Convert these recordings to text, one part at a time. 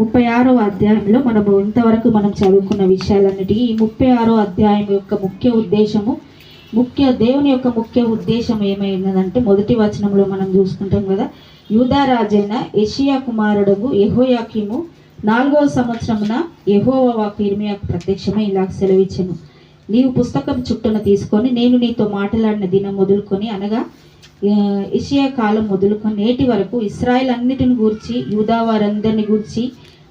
ముప్పై ఆరో అధ్యాయంలో మనము ఇంతవరకు మనం చదువుకున్న విషయాలన్నిటికీ ఈ ముప్పై ఆరో అధ్యాయం యొక్క ముఖ్య ఉద్దేశము ముఖ్య దేవుని యొక్క ముఖ్య ఉద్దేశం ఏమైనదంటే మొదటి వచనంలో మనం చూసుకుంటాం కదా యూదా రాజైన ఎషియా కుమారుడు యహోయాకిము నాలుగవ సంవత్సరమున యెహోవా కిర్మియాకు ఇర్మియాకు ప్రత్యక్షమై ఇలా సెలవిచ్చెను. నీవు పుస్తకం చుట్టన తీసుకొని నేను నీతో మాట్లాడిన దినం మొదలుకొని అనగా ఇషియా కాలం మొదలుకొని నేటి వరకు ఇస్రాయల్ అన్నిటిని గూర్చి యూదా వారందరిని గూర్చి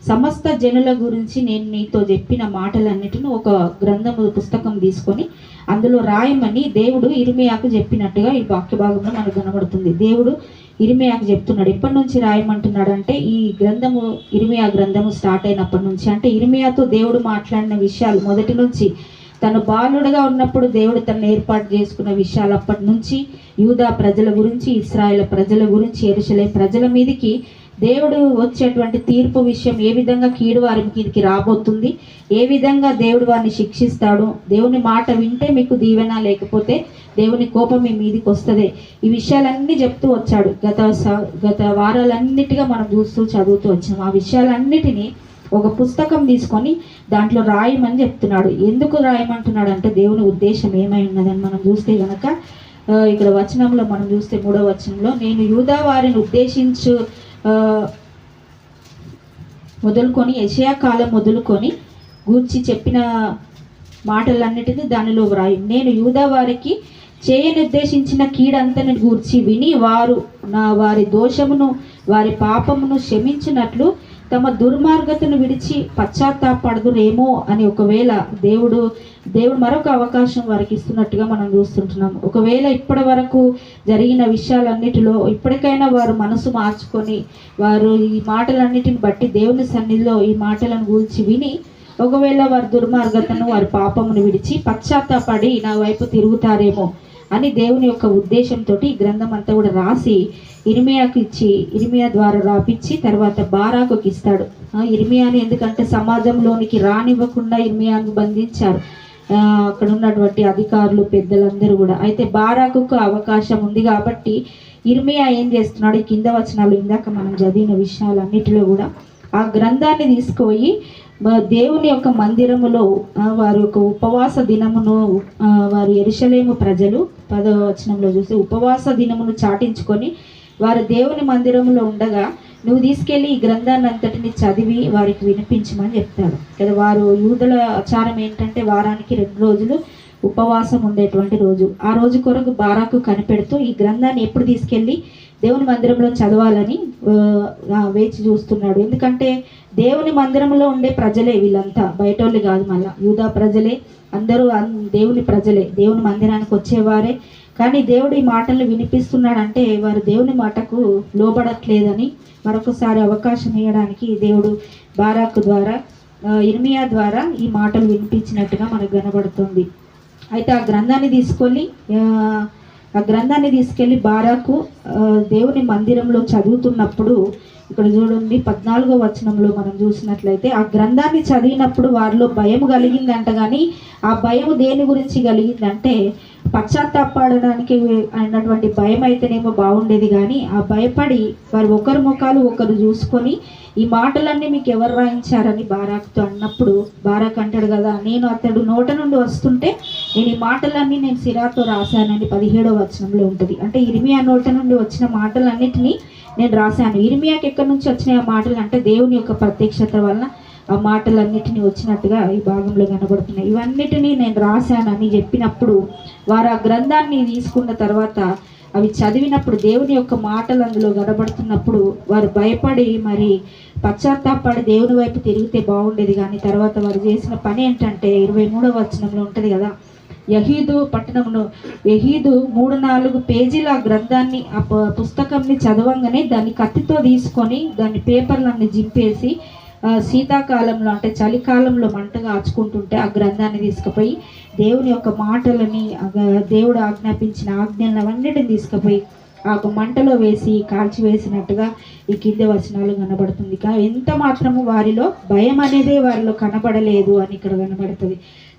సమస్త జనుల గురించి నేను నీతో చెప్పిన మాటలన్నిటిని ఒక గ్రంథము పుస్తకం తీసుకొని అందులో రాయమని దేవుడు ఇరిమియాకు చెప్పినట్టుగా ఈ వాక్య భాగంలో మనకు కనబడుతుంది. దేవుడు ఇరిమియాకు చెప్తున్నాడు. ఎప్పటి నుంచి రాయమంటున్నాడు అంటే ఈ గ్రంథము ఇరిమియా గ్రంథము స్టార్ట్ అయినప్పటి నుంచి. అంటే ఇరిమియాతో దేవుడు మాట్లాడిన విషయాలు మొదటి నుంచి తను బాలుడుగా ఉన్నప్పుడు దేవుడు తను ఏర్పాటు చేసుకున్న విషయాలు అప్పటి నుంచి యూదా ప్రజల గురించి ఇస్రాయేల్ ప్రజల గురించి ఎరుసలే ప్రజల మీదకి దేవుడు వచ్చేటువంటి తీర్పు విషయం ఏ విధంగా కీడు వారి మీదకి రాబోతుంది ఏ విధంగా దేవుడు వారిని శిక్షిస్తాడు దేవుని మాట వింటే మీకు దీవెన లేకపోతే దేవుని కోపం మీ మీదికి వస్తుంది. ఈ విషయాలన్నీ చెప్తూ వచ్చాడు. గత స- గత వారాలన్నిటిగా మనం చూస్తూ చదువుతూ వచ్చాం. ఆ విషయాలన్నిటినీ ఒక పుస్తకం తీసుకొని దాంట్లో రాయమని చెప్తున్నాడు. ఎందుకు రాయమంటున్నాడు అంటే దేవుని ఉద్దేశం ఏమై ఉన్నదని మనం చూస్తే కనుక ఇక్కడ వచనంలో మనం చూస్తే మూడో వచనంలో నేను యూదా వారిని ఉద్దేశించు మొదలుకొని యెషయా కాలం మొదలుకొని గూర్చి చెప్పిన మాటలన్నిటినీ దానిలో వ్రాయి. నేను యూదా వారికి చేయనిర్దేశించిన కీడంతని గూర్చి విని వారు నా వారి దోషమును వారి పాపమును క్షమించినట్లు తమ దుర్మార్గతను విడిచి పశ్చాత్తాపడదురేమో అని ఒకవేళ దేవుడు దేవుడు మరొక అవకాశం వారికి ఇస్తున్నట్టుగా మనం చూస్తుంటున్నాం. ఒకవేళ ఇప్పటి వరకు జరిగిన విషయాలన్నిటిలో ఇప్పటికైనా వారు మనసు మార్చుకొని వారు ఈ మాటలన్నిటిని బట్టి దేవుని సన్నిధిలో ఈ మాటలను గూల్చి విని ఒకవేళ వారి దుర్మార్గతను వారి పాపమును విడిచి పశ్చాత్తాపడి నా వైపు తిరుగుతారేమో అని దేవుని యొక్క ఉద్దేశంతో ఈ గ్రంథం అంతా కూడా రాసి ఇరిమియాకు ఇచ్చి ఇరిమియా ద్వారా రాపిచ్చి తర్వాత బారాకుకి ఇస్తాడు. ఇరిమియాని ఇర్మియాని ఎందుకంటే సమాజంలోనికి రానివ్వకుండా ఇర్మియాను బంధించారు. అక్కడ ఉన్నటువంటి అధికారులు పెద్దలందరూ కూడా. అయితే బారాకుకు అవకాశం ఉంది కాబట్టి ఇర్మియా ఏం చేస్తున్నాడు? కింద వచనాలు ఇందాక మనం చదివిన విషయాలన్నిటిలో కూడా ఆ గ్రంథాన్ని తీసుకుపోయి దేవుని యొక్క మందిరములో వారి యొక్క ఉపవాస దినమును వారు ఎరుషలేము ప్రజలు పదవ వచనంలో చూసి ఉపవాస దినమును చాటించుకొని వారు దేవుని మందిరములో ఉండగా నువ్వు తీసుకెళ్ళి ఈ గ్రంథాన్ని అంతటిని చదివి వారికి వినిపించమని చెప్తాడు. కదా వారు యూదుల ఆచారం ఏంటంటే వారానికి రెండు రోజులు ఉపవాసం ఉండేటువంటి రోజు. ఆ రోజు కొరకు బారాకు కనిపెడుతూ ఈ గ్రంథాన్ని ఎప్పుడు తీసుకెళ్ళి దేవుని మందిరంలో చదవాలని వేచి చూస్తున్నాడు. ఎందుకంటే దేవుని మందిరంలో ఉండే ప్రజలే వీళ్ళంతా. బయటోళ్ళు కాదు మళ్ళా. యూదా ప్రజలే అందరూ దేవుని ప్రజలే. దేవుని మందిరానికి వచ్చేవారే. కానీ దేవుడు ఈ మాటలు వినిపిస్తున్నాడంటే వారు దేవుని మాటకు లోబడట్లేదని మరొకసారి అవకాశం ఇవ్వడానికి దేవుడు బారాకు ద్వారా ఇర్మియా ద్వారా ఈ మాటలు వినిపించినట్టుగా మనకు కనబడుతుంది. అయితే ఆ గ్రంథాన్ని తీసుకొని ఆ, గ్రంథాన్ని తీసుకెళ్ళి బారాకు దేవుని మందిరంలో చదువుతున్నప్పుడు ఇక్కడ చూడండి పద్నాలుగో వచనంలో మనం చూసినట్లయితే ఆ గ్రంథాన్ని చదివినప్పుడు వారిలో భయం కలిగిందంట కానీ ఆ భయం దేని గురించి కలిగిందంటే పశ్చాత్తాపడడానికి అయినటువంటి భయం అయితేనేమో బాగుండేది కానీ ఆ భయపడి వారు ఒకరి ముఖాలు ఒకరు చూసుకొని ఈ మాటలన్నీ మీకు ఎవరు రాయించారని బారాక్తో అన్నప్పుడు బారాక్ అంటాడు కదా నేను అతడు నోట నుండి వస్తుంటే నేను ఈ మాటలన్నీ నేను సిరాతో రాశానని పదిహేడో వచనంలో ఉంటుంది. అంటే ఇరిమియా నోట నుండి వచ్చిన మాటలన్నిటినీ నేను రాశాను. ఇరిమియాకి ఎక్కడి నుంచి వచ్చినాయి ఆ మాటలు? అంటే దేవుని యొక్క ప్రత్యక్షత వలన ఆ మాటలన్నిటిని వచ్చినట్టుగా ఈ భాగంలో కనబడుతున్నాయి. ఇవన్నిటినీ నేను రాశానని చెప్పినప్పుడు వారు ఆ గ్రంథాన్ని తీసుకున్న తర్వాత అవి చదివినప్పుడు దేవుని యొక్క మాటలు అందులో గడబడుతున్నప్పుడు వారు భయపడి మరి పశ్చాత్తాపడి దేవుని వైపు తిరిగితే బాగుండేది కానీ తర్వాత వారు చేసిన పని ఏంటంటే ఇరవై మూడవ వచనంలో ఉంటుంది కదా యహీదు పట్టణమును యహీదు మూడు నాలుగు పేజీల ఆ గ్రంథాన్ని ఆ పుస్తకంని చదవంగానే దాన్ని కత్తితో తీసుకొని దాన్ని పేపర్లన్నీ జింపేసి శీతాకాలంలో అంటే చలికాలంలో మంటగా ఆచుకుంటుంటే ఆ గ్రంథాన్ని తీసుకుపోయి దేవుని యొక్క మాటలని దేవుడు ఆజ్ఞాపించిన ఆజ్ఞలను అవన్నిటిని తీసుకుపోయి ఆ ఒక మంటలో వేసి కాల్చి వేసినట్టుగా ఈ కింద వచనాలు కనబడుతుంది. కా ఎంత మాత్రము వారిలో భయం అనేదే వారిలో కనబడలేదు అని ఇక్కడ కనబడుతుంది.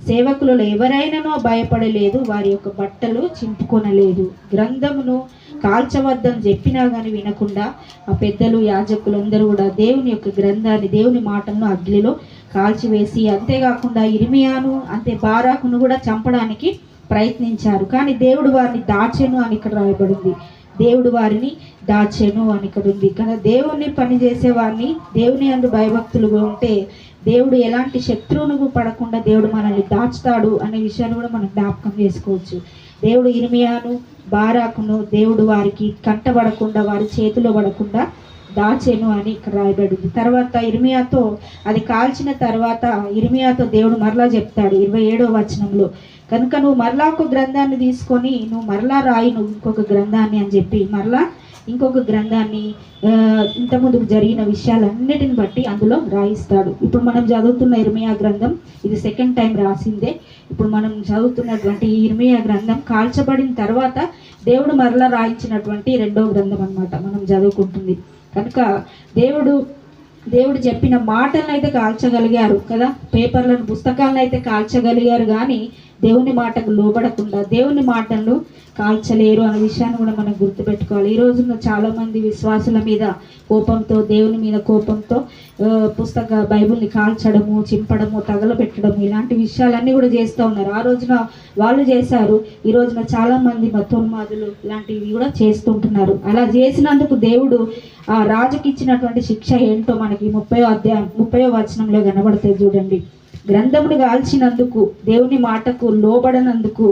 సేవకులలో ఎవరైనానో భయపడలేదు వారి యొక్క బట్టలు చింపుకొనలేదు. గ్రంథమును కాల్చవద్దని చెప్పినా కానీ వినకుండా ఆ పెద్దలు యాజకులు అందరూ కూడా దేవుని యొక్క గ్రంథాన్ని దేవుని మాటలను అగ్నిలో కాల్చివేసి అంతేకాకుండా ఇరిమియాను అంతే బారాకును కూడా చంపడానికి ప్రయత్నించారు. కానీ దేవుడు వారిని దాచెను అని ఇక్కడ రాయబడింది. దేవుడు వారిని దాచెను అని ఇక్కడ ఉంది. కానీ దేవుణ్ణి పని చేసే వారిని దేవుని అందు భయభక్తులుగా ఉంటే దేవుడు ఎలాంటి శత్రువును పడకుండా దేవుడు మనల్ని దాచుతాడు అనే విషయాన్ని కూడా మనం జ్ఞాపకం చేసుకోవచ్చు. దేవుడు ఇర్మియాను బారాకును దేవుడు వారికి కంటబడకుండా వారి చేతిలో పడకుండా దాచెను అని ఇక్కడ రాయబడింది. తర్వాత ఇర్మియాతో అది కాల్చిన తర్వాత ఇర్మియాతో దేవుడు మరలా చెప్తాడు ఇరవై ఏడో వచనంలో. కనుక నువ్వు మరలా ఒక గ్రంథాన్ని తీసుకొని నువ్వు మరలా రాయి నువ్వు ఇంకొక గ్రంథాన్ని అని చెప్పి మరలా ఇంకొక గ్రంథాన్ని ఇంతకుముందుకు జరిగిన విషయాలన్నిటిని బట్టి అందులో రాయిస్తాడు. ఇప్పుడు మనం చదువుతున్న ఇర్మియా గ్రంథం ఇది సెకండ్ టైం రాసిందే. ఇప్పుడు మనం చదువుతున్నటువంటి ఈ ఇర్మియా గ్రంథం కాల్చబడిన తర్వాత దేవుడు మరలా రాయించినటువంటి రెండో గ్రంథం అన్నమాట మనం చదువుకుంటుంది. కనుక దేవుడు దేవుడు చెప్పిన మాటలను అయితే కాల్చగలిగారు కదా? పేపర్లను పుస్తకాలను అయితే కాల్చగలిగారు కానీ దేవుని మాటకు లోబడకుండా దేవుని మాటలు కాల్చలేరు అనే విషయాన్ని కూడా మనం గుర్తుపెట్టుకోవాలి. ఈ రోజున చాలా మంది విశ్వాసుల మీద కోపంతో దేవుని మీద కోపంతో పుస్తక బైబిల్ని కాల్చడము చింపడము తగలబెట్టడము ఇలాంటి విషయాలన్నీ కూడా చేస్తూ ఉన్నారు. ఆ రోజున వాళ్ళు చేశారు. ఈ రోజున చాలా మంది మతోన్మాదులు ఇలాంటివి కూడా చేస్తుంటున్నారు అలా చేసినందుకు దేవుడు ఆ రాజుకి ఇచ్చినటువంటి శిక్ష ఏంటో మనకి ముప్పై అధ్యాయం ముప్పై వచనంలో కనబడుతుంది చూడండి. గ్రంథమును కాల్చినందుకు దేవుని మాటకు లోబడనందుకు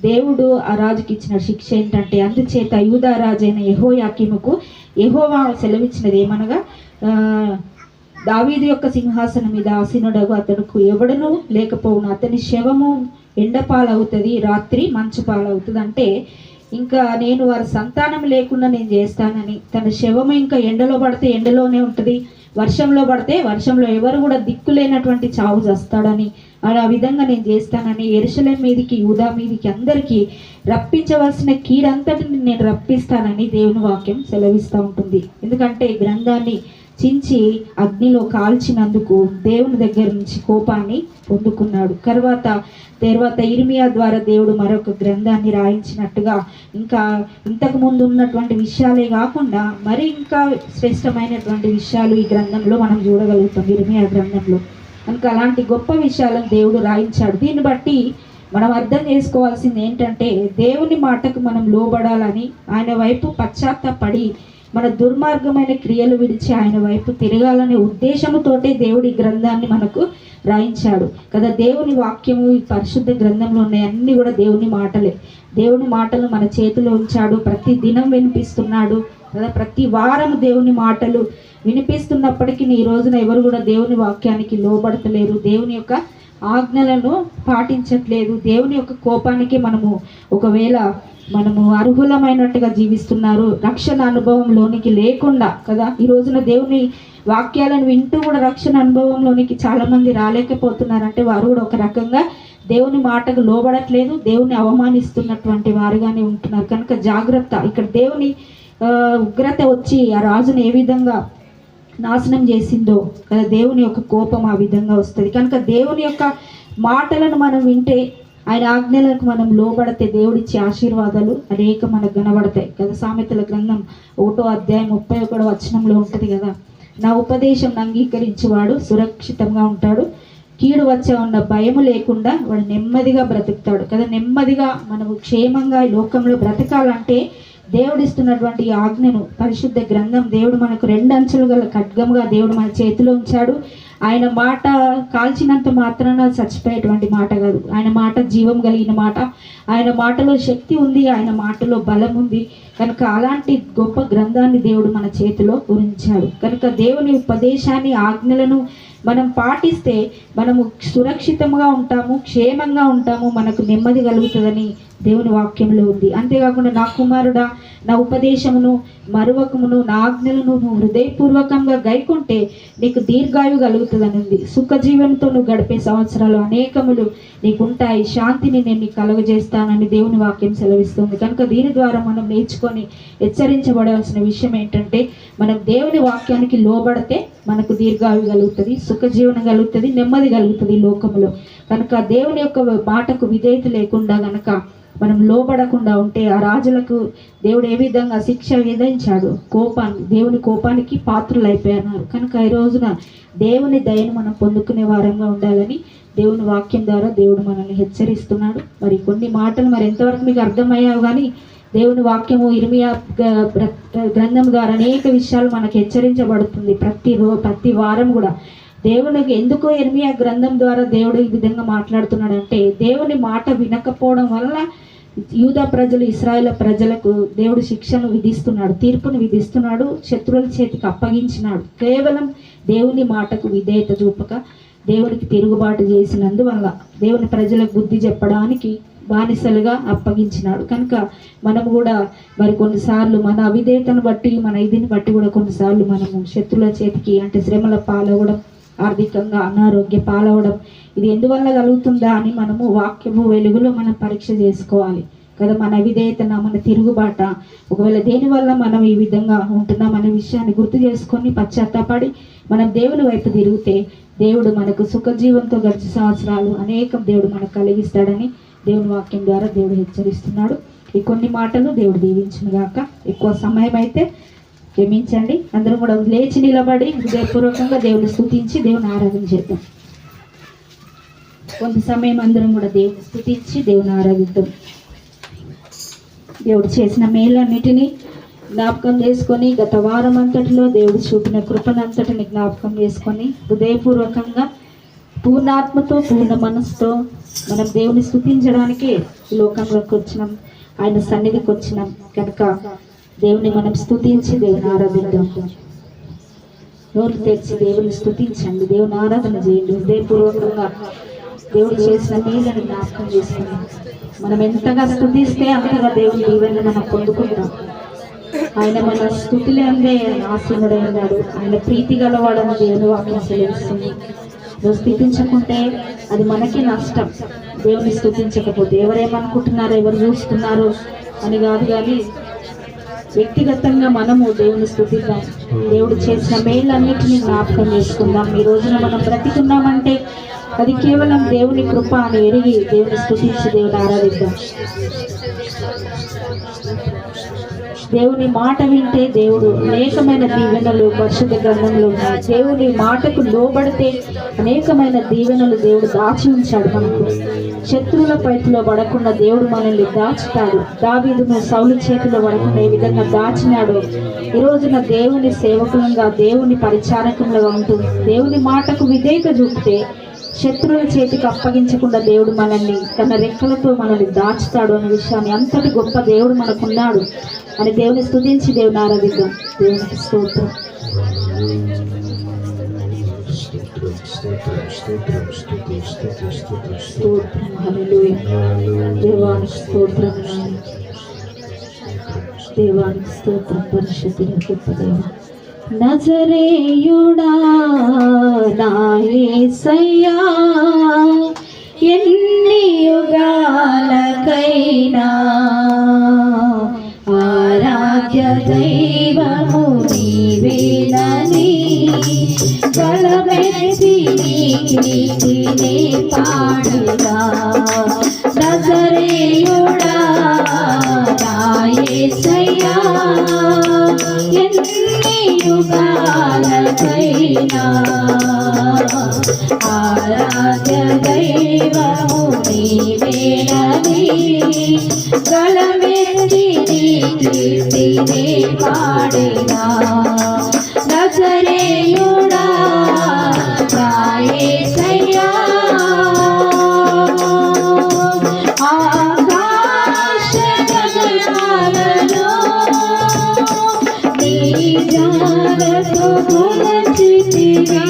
దేవుడు ఆ రాజుకి ఇచ్చిన శిక్ష ఏంటంటే అందుచేత యూదారాజైన యహో యాకిముకు యహోవా సెలవిచ్చినది ఏమనగా దావీదు యొక్క సింహాసనం మీద ఆసీనుడగు అతడుకు ఎవడను లేకపోవును. అతని శవము ఎండపాలవుతుంది రాత్రి మంచు పాలవుతుంది అంటే ఇంకా నేను వారి సంతానం లేకుండా నేను చేస్తానని తన శవము ఇంకా ఎండలో పడితే ఎండలోనే ఉంటుంది. వర్షంలో పడితే వర్షంలో ఎవరు కూడా దిక్కు లేనటువంటి చావు చేస్తాడని అలా విధంగా నేను చేస్తానని ఎరుసలేం మీదికి యూదా మీదికి అందరికీ రప్పించవలసిన కీడంతటిని నేను రప్పిస్తానని దేవుని వాక్యం సెలవిస్తూ ఉంటుంది. ఎందుకంటే ఈ గ్రంథాన్ని చించి అగ్నిలో కాల్చినందుకు దేవుని దగ్గర నుంచి కోపాన్ని పొందుకున్నాడు. తర్వాత తర్వాత ఇర్మియా ద్వారా దేవుడు మరొక గ్రంథాన్ని రాయించినట్టుగా ఇంకా ఇంతకు ముందు ఉన్నటువంటి విషయాలే కాకుండా మరి ఇంకా శ్రేష్టమైనటువంటి విషయాలు ఈ గ్రంథంలో మనం చూడగలుగుతాం ఇర్మియా గ్రంథంలో. కనుక అలాంటి గొప్ప విషయాలను దేవుడు రాయించాడు. దీన్ని బట్టి మనం అర్థం చేసుకోవాల్సింది ఏంటంటే దేవుని మాటకు మనం లోబడాలని ఆయన వైపు పశ్చాత్తపడి మన దుర్మార్గమైన క్రియలు విడిచి ఆయన వైపు తిరగాలనే ఉద్దేశముతోటే దేవుడి గ్రంథాన్ని మనకు రాయించాడు. కదా దేవుని వాక్యము ఈ పరిశుద్ధ గ్రంథంలో ఉన్నాయి అన్నీ కూడా దేవుని మాటలే. దేవుని మాటలు మన చేతిలో ఉంచాడు ప్రతి దినం వినిపిస్తున్నాడు. కదా ప్రతి వారం దేవుని మాటలు వినిపిస్తున్నప్పటికీ ఈ రోజున ఎవరు కూడా దేవుని వాక్యానికి లోబడతలేరు. దేవుని యొక్క ఆజ్ఞలను పాటించట్లేదు. దేవుని యొక్క కోపానికి మనము ఒకవేళ మనము అర్హులమైనట్టుగా జీవిస్తున్నారు. రక్షణ అనుభవంలోనికి లేకుండా కదా? ఈ రోజున దేవుని వాక్యాలను వింటూ కూడా రక్షణ అనుభవంలోనికి చాలా మంది రాలేకపోతున్నారంటే వారు కూడా ఒక రకంగా దేవుని మాటకు లోబడట్లేదు. దేవుని అవమానిస్తున్నటువంటి వారుగానే ఉంటున్నారు. కనుక జాగ్రత్త. ఇక్కడ దేవుని ఉగ్రత వచ్చి ఆ రాజును ఏ విధంగా నాశనం చేసిందో కదా దేవుని యొక్క కోపం ఆ విధంగా వస్తుంది. కనుక దేవుని యొక్క మాటలను మనం వింటే ఆయన ఆజ్ఞలకు మనం లోబడితే దేవుడిచ్చే ఆశీర్వాదాలు అనేక మనకు కనబడతాయి. కదా సామెతల గ్రంథం ఒకటో అధ్యాయం ముప్పై ఒకటో వచనంలో ఉంటుంది కదా. నా ఉపదేశం అంగీకరించేవాడు సురక్షితంగా ఉంటాడు. కీడు వచ్చే ఉన్న భయం లేకుండా వాడు నెమ్మదిగా బ్రతుకుతాడు. కదా నెమ్మదిగా మనము క్షేమంగా ఈ లోకంలో బ్రతకాలంటే దేవుడిస్తున్నటువంటి ఆజ్ఞను పరిశుద్ధ గ్రంథం దేవుడు మనకు రెండు అంచులు గల ఖడ్గంగా దేవుడు మన చేతిలో ఉంచాడు. ఆయన మాట కాల్చినంత మాత్రాన చచ్చిపోయేటువంటి మాట కాదు. ఆయన మాట జీవం కలిగిన మాట. ఆయన మాటలో శక్తి ఉంది ఆయన మాటలో బలం ఉంది. కనుక అలాంటి గొప్ప గ్రంథాన్ని దేవుడు మన చేతిలో గురించాడు కనుక దేవుని ఉపదేశాన్ని ఆజ్ఞలను మనం పాటిస్తే మనము సురక్షితంగా ఉంటాము క్షేమంగా ఉంటాము మనకు నెమ్మది కలుగుతుందని దేవుని వాక్యంలో ఉంది. అంతేకాకుండా నా కుమారుడా నా ఉపదేశమును మరువకమును నా ఆజ్ఞలను నువ్వు హృదయపూర్వకంగా గైకుంటే నీకు దీర్ఘాయు కలుగుతుందని ఉంది సుఖజీవనంతో నువ్వు గడిపే సంవత్సరాలు అనేకములు నీకు ఉంటాయి శాంతిని నేను నీకు కలుగజేస్తానని దేవుని వాక్యం సెలవిస్తుంది. కనుక దీని ద్వారా మనం నేర్చుకొని హెచ్చరించబడాల్సిన విషయం ఏంటంటే మనం దేవుని వాక్యానికి లోబడితే మనకు దీర్ఘాయు కలుగుతుంది సుఖజీవనం కలుగుతుంది నెమ్మది కలుగుతుంది లోకములో. లోకంలో కనుక దేవుని యొక్క మాటకు విధేయత లేకుండా గనక మనం లోపడకుండా ఉంటే ఆ రాజులకు దేవుడు ఏ విధంగా శిక్ష విధించాడు? కోపాన్ని దేవుని కోపానికి పాత్రలు అయిపోయినారు కనుక ఈ రోజున దేవుని దయను మనం పొందుకునే వారంగా ఉండాలని దేవుని వాక్యం ద్వారా దేవుడు మనల్ని హెచ్చరిస్తున్నాడు. మరి కొన్ని మాటలు మరి ఎంతవరకు మీకు అర్థమయ్యావు కానీ దేవుని వాక్యము ఇర్మియా గ్రంథం ద్వారా అనేక విషయాలు మనకు హెచ్చరించబడుతుంది. ప్రతి రో ప్రతి వారం కూడా దేవునికి ఎందుకో ఎర్మియా గ్రంథం ద్వారా దేవుడు ఈ విధంగా మాట్లాడుతున్నాడంటే దేవుని మాట వినకపోవడం వల్ల యూదా ప్రజలు ఇస్రాయేల్ ప్రజలకు దేవుడు శిక్షను విధిస్తున్నాడు తీర్పును విధిస్తున్నాడు శత్రువుల చేతికి అప్పగించినాడు. కేవలం దేవుని మాటకు విధేయత చూపక దేవుడికి తిరుగుబాటు చేసినందువల్ల దేవుని ప్రజలకు బుద్ధి చెప్పడానికి బానిసలుగా అప్పగించినాడు. కనుక మనం కూడా మరి కొన్నిసార్లు మన అవిధేయతను బట్టి మన ఇదిని బట్టి కూడా కొన్నిసార్లు మనము శత్రుల చేతికి అంటే శ్రమల పాలవడం ఆర్థికంగా అనారోగ్య పాలవడం. ఇది ఎందువల్ల కలుగుతుందా అని మనము వాక్యము వెలుగులో మనం పరీక్ష చేసుకోవాలి. కదా మన అవిధేయతన మన తిరుగుబాట. ఒకవేళ దేనివల్ల మనం ఈ విధంగా ఉంటున్నాం అనే విషయాన్ని గుర్తు చేసుకొని పశ్చాత్తాపడి మనం దేవుని వైపు తిరిగితే దేవుడు మనకు సుఖజీవంతో గడిచే సంవత్సరాలు అనేకం దేవుడు మనకు కలిగిస్తాడని దేవుని వాక్యం ద్వారా దేవుడు హెచ్చరిస్తున్నాడు. ఈ కొన్ని మాటలు దేవుడు దీవించిన గాక. ఎక్కువ సమయం అయితే క్షమించండి. అందరం కూడా లేచి నిలబడి హృదయపూర్వకంగా దేవుని స్థుతించి దేవుని ఆరాధన చేద్దాం. కొంత సమయం అందరం కూడా దేవుని స్థుతించి దేవుని ఆరాధిద్దాం. దేవుడు చేసిన మేలన్నిటినీ జ్ఞాపకం చేసుకొని గత వారం అంతటిలో దేవుడు చూపిన కృపనంతటిని జ్ఞాపకం చేసుకొని హృదయపూర్వకంగా పూర్ణాత్మతో పూర్ణ మనసుతో మనం దేవుని స్థుతించడానికి లోకంలోకి వచ్చినాం. ఆయన సన్నిధికి వచ్చినాం. కనుక దేవుని మనం స్థుతించి దేవుని ఆరాధిద్దాం. నోరు తెరిచి దేవుని స్థుతించండి దేవుని ఆరాధన చేయండి. హృదయపూర్వకంగా దేవుడు చేసిన మేలను జ్ఞాపకం చేసుకున్నాం మనం ఎంతగా స్థుతిస్తే అంతగా దేవుని దీవెన మనం పొందుకుంటాం. ఆయన మన స్థుతిలో అందే ఆసీనుడై ఉన్నాడు. ఆయన ప్రీతి గలవాడని దేవుని వాక్యం సెలవిస్తుంది. నువ్వు స్థుతించకుంటే అది మనకి నష్టం. దేవుని స్థుతించకపోతే ఎవరేమనుకుంటున్నారో ఎవరు చూస్తున్నారో అని కాదు కానీ వ్యక్తిగతంగా మనము దేవుని స్థుతిద్దాం. దేవుడు చేసిన మేళ్ళన్నిటిని జ్ఞాపకం చేసుకుందాం. ఈ రోజున మనం బ్రతికున్నామంటే అది కేవలం దేవుని కృప అని ఎరిగి దేవుని స్థుతించి దేవుని ఆరాధిద్దాం. దేవుని మాట వింటే దేవుడు అనేకమైన దీవెనలు పరిశుద్ధ గ్రంథంలో ఉన్నాయి. దేవుని మాటకు లోబడితే అనేకమైన దీవెనలు దేవుడు దాచి ఉంచాడు మనకు. శత్రువుల పైపులో పడకుండా దేవుడు మనల్ని దాచుతాడు. దావీదును సౌలు చేతిలో పడకుండా ఏ విధంగా దాచినాడు ఈ రోజున దేవుని సేవకులంగా దేవుని పరిచారకంగా ఉంటూ దేవుని మాటకు విధేయత చూపితే శత్రువుల చేతికి అప్పగించకుండా దేవుడు మనల్ని తన రెక్కలతో మనల్ని దాచుతాడు అనే విషయాన్ని అంతటి గొప్ప దేవుడు మనకున్నాడు. అని దేవుని స్థుతించి దేవుని ఆరాధిద్దాం దేవుని స్తోత్రం స్తోత్రం స్తోత్రం దేవానికి స్తోత్రం దేవానికి స్తోత్రం పరిశుద్ధుల గొప్ప దేవ నజరేయుడా ఎన్ని యుగాలకైనా ఆరాధ్య దైవము నీవేనని. బలమెత్తి నీ పాడుగా. నజరేయుడా నా ఎన్ని యుగాలకైనా ఆరాధ్య దైవము నీవేనని. గలమెత్తి కీర్తిని పాడినా నజరేయుడా నా యేసయ్యా ఆకాశ గగనాలలో నీ జాలతో కొలచితివి.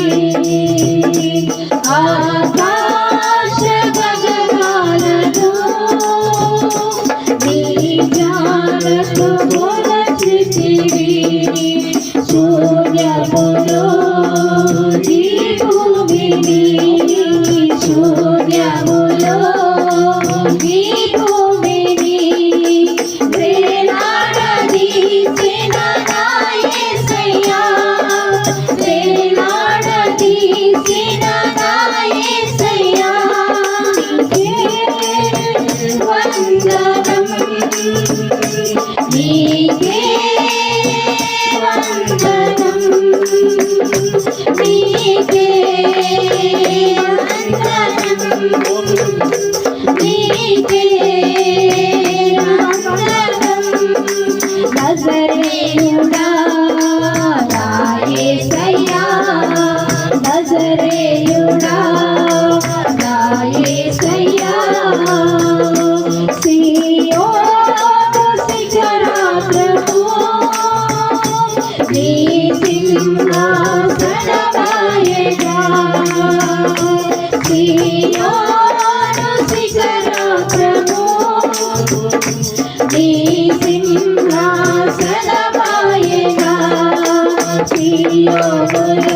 Oh.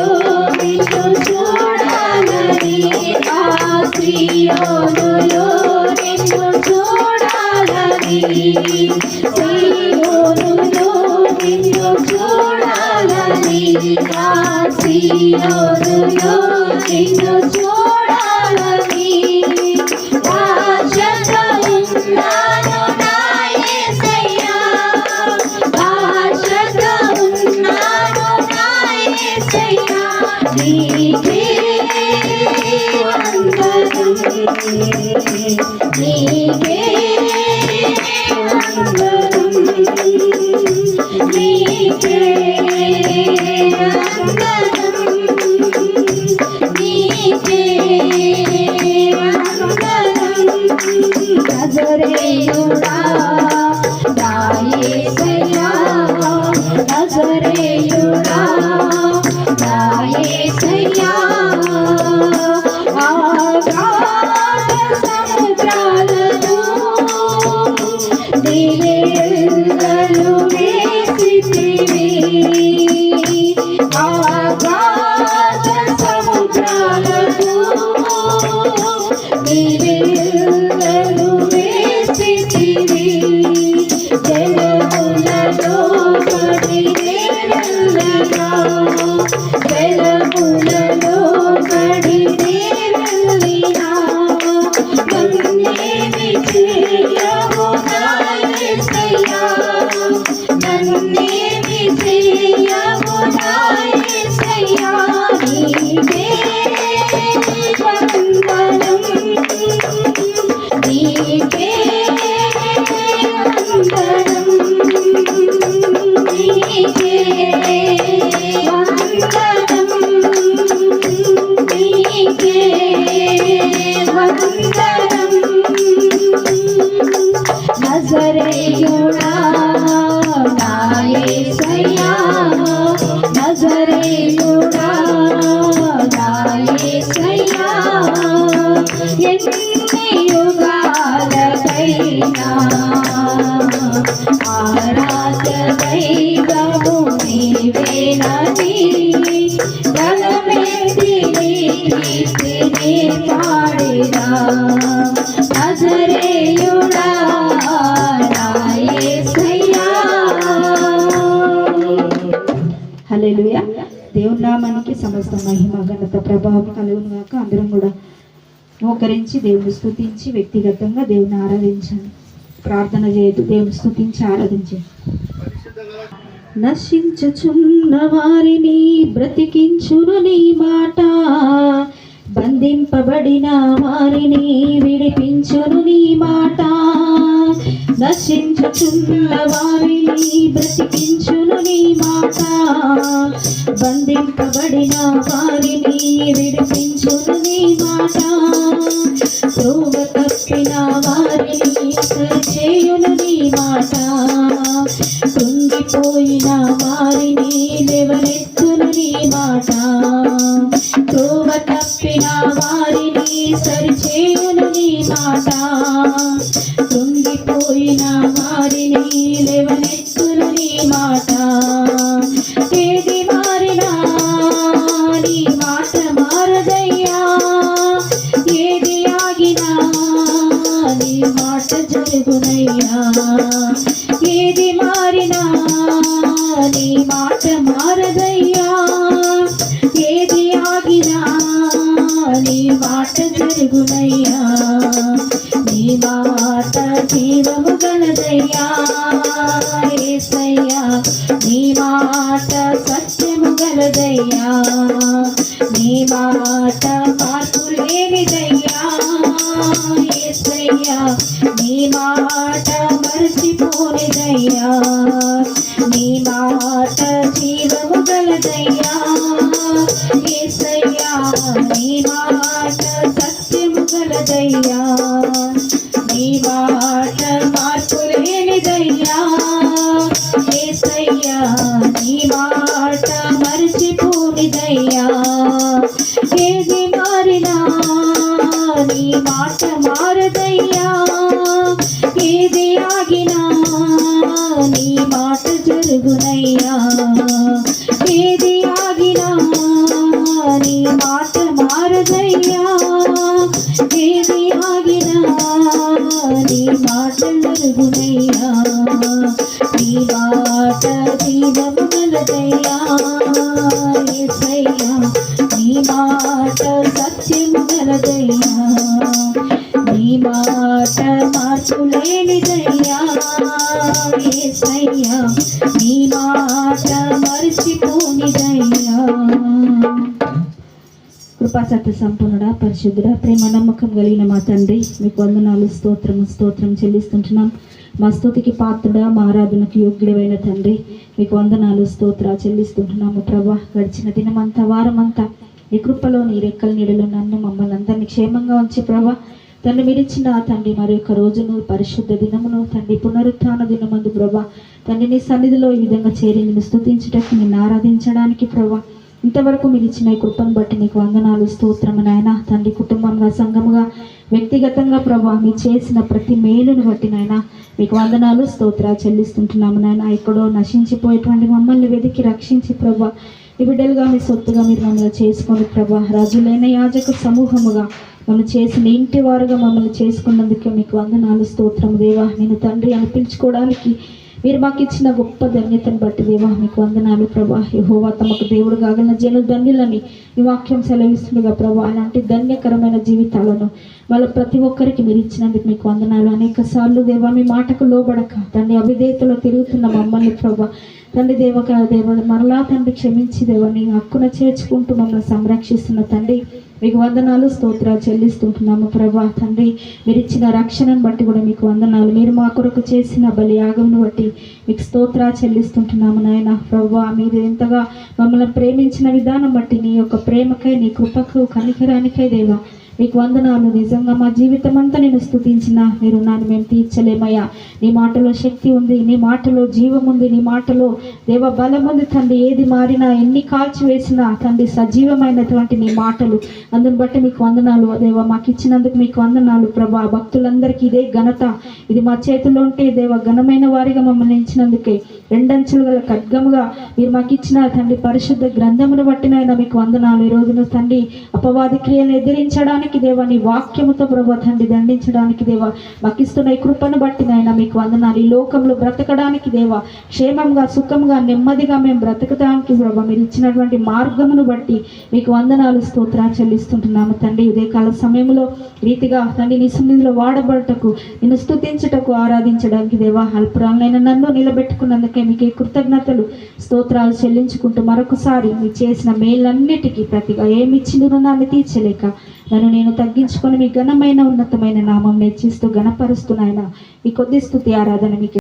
Thank. ప్రభావం కలుగును గాక అందరం కూడా మోకరించి దేవుని స్థుతించి వ్యక్తిగతంగా దేవుని ఆరాధించండి. ప్రార్థన చేయదు దేవుని స్థుతించి ఆరాధించండి. నశించుచున్న వారిని బ్రతికించును నీ మాట. బంధింపబడిన వారిని విడిపించును నీ మాట. నశించుచున్న వారిని బ్రతికించును నీ మాట బంధింపబడిన వారిని విడిపించును నీ మాట ధ్రువ తప్పిన వారి నీ మాట జీవము గలదయ్యా ఏసయ్యా నీ మాట సత్యము గలదయ్యా కృపాసత్య సంపన్నుడా పరిశుద్ధుడా ప్రేమ నమ్మకం కలిగిన మా తండ్రి మీకు వందనాలు స్తోత్రము స్తోత్రం చెల్లిస్తుంటున్నాం. మా స్థుతికి పాత్రుడా మా ఆరాధనకు తండ్రి మీకు వందనాలు స్తోత్ర చెల్లిస్తుంటున్నాము ప్రభా. గడిచిన దినమంతా వారమంతా నీ కృపలో నీ రెక్కల నీడలో నన్ను మమ్మల్ని అందరినీ క్షేమంగా ఉంచి ప్రభా. తండ్రి మీరిచ్చిన తండ్రి మరి యొక్క రోజును పరిశుద్ధ దినమును తండ్రి పునరుత్థాన దినమందు ప్రభా. తండ్రి నీ సన్నిధిలో ఈ విధంగా చేరి నిన్ను స్తుతించుటకు నిన్ను ఆరాధించడానికి ప్రభా. ఇంతవరకు మీరు ఇచ్చిన ఈ కృపను బట్టి నీకు వందనాలు స్తోత్రము నాయన. తండ్రి కుటుంబంగా సంఘముగా వ్యక్తిగతంగా ప్రభా మీ చేసిన ప్రతి మేలును బట్టి నాయన మీకు వందనాలు స్తోత్ర చెల్లిస్తుంటున్నాము నాయన. ఎక్కడో నశించిపోయేటువంటి మమ్మల్ని వెతికి రక్షించి ప్రభా ఈ బిడ్డలుగా మీ సొత్తుగా మీరు మమ్మల్ని చేసుకొని ప్రభా రాజులైన యాజక సమూహముగా మమ్మల్ని చేసిన ఇంటి వారుగా మమ్మల్ని చేసుకున్నందుకే మీకు వందనాలు స్తోత్రము దేవా. నేను తండ్రి అనిపించుకోవడానికి మీరు మాకు ఇచ్చిన గొప్ప ధన్యతను బట్టి దేవా మీకు వందనాలు ప్రభా. యహోవా తమకు దేవుడు కాగలిగిన జను ధన్యులని ఈ వాక్యం సెలవిస్తుండగా ప్రభా. అలాంటి ధన్యకరమైన జీవితాలను వాళ్ళ ప్రతి ఒక్కరికి మీరు ఇచ్చినందుకు మీకు వందనాలు. అనేక సార్లు దేవా మీ మాటకు లోబడక తండ్రి అవిధేతలో తిరుగుతున్న మమ్మల్ని ప్రభా తండ్రి దేవక దేవ మరలా తండ్రి క్షమించి దేవ నీ హక్కున చేర్చుకుంటూ మమ్మల్ని సంరక్షిస్తున్న తండ్రి మీకు వందనాలు స్తోత్రాలు చెల్లిస్తుంటున్నాము ప్రభా. తండ్రి మీరు ఇచ్చిన రక్షణను బట్టి కూడా మీకు వందనాలు. మీరు మా కొరకు చేసిన బలియాగంను బట్టి మీకు స్తోత్రాలు చెల్లిస్తుంటున్నాము నాయన ప్రభా. మీరు ఎంతగా మమ్మల్ని ప్రేమించిన విధానం బట్టి నీ యొక్క ప్రేమకై నీ కృపకు కనికరానికై దేవా మీకు వందనాలు. నిజంగా మా జీవితం అంతా నేను స్థుతించిన మీరు నాన్న మేము తీర్చలేమయ్యా. నీ మాటలో శక్తి ఉంది నీ మాటలో జీవం ఉంది నీ మాటలో దేవ బలం ఉంది తండ్రి. ఏది మారినా ఎన్ని కాల్చి వేసినా తండ్రి సజీవమైనటువంటి నీ మాటలు. అందుని బట్టి మీకు వందనాలు. దేవ మాకు ఇచ్చినందుకు మీకు వందనాలు ప్రభా. భక్తులందరికీ ఇదే ఘనత. ఇది మా చేతిలో ఉంటే దేవ ఘనమైన వారిగా మమ్మల్ని ఇచ్చినందుకే రెండంచులు గల ఖడ్గముగా మీరు మాకు ఇచ్చిన తండ్రి పరిశుద్ధ గ్రంథమును బట్టినైనా మీకు వందనాలు. ఈ రోజున తండ్రి అపవాది క్రియను ఎదిరించడానికి దేవా నీ వాక్యముతో ప్రభు తండ్రి దండించడానికి దేవా మాకు ఈ కృపను బట్టి నాయన మీకు వందనాలు. ఈ లోకంలో బ్రతకడానికి దేవా క్షేమంగా సుఖంగా నెమ్మదిగా మేము బ్రతకడానికి ప్రభా మీరు ఇచ్చినటువంటి మార్గమును బట్టి మీకు వందనాలు స్తోత్ర చెల్లిస్తుంటున్నాము తండ్రి. ఇదే కాల సమయంలో రీతిగా తండ్రి నీ సున్నిధిలో వాడబడటకు నిన్ను స్థుతించటకు ఆరాధించడానికి దేవా అల్పురాలైన నన్ను నిలబెట్టుకున్నందుకే మీకు ఈ కృతజ్ఞతలు స్తోత్రాలు చెల్లించుకుంటూ మరొకసారి మీరు చేసిన మేలన్నిటికీ ప్రతిగా ఏమి ఇచ్చిన రుణాన్ని తీర్చలేక నన్ను నేను తగ్గించుకొని మీ ఘనమైన ఉన్నతమైన నామం నెచ్చిస్తూ ఘనపరుస్తున్నాయన ఈ కొద్ది స్థుతి ఆరాధన మీకు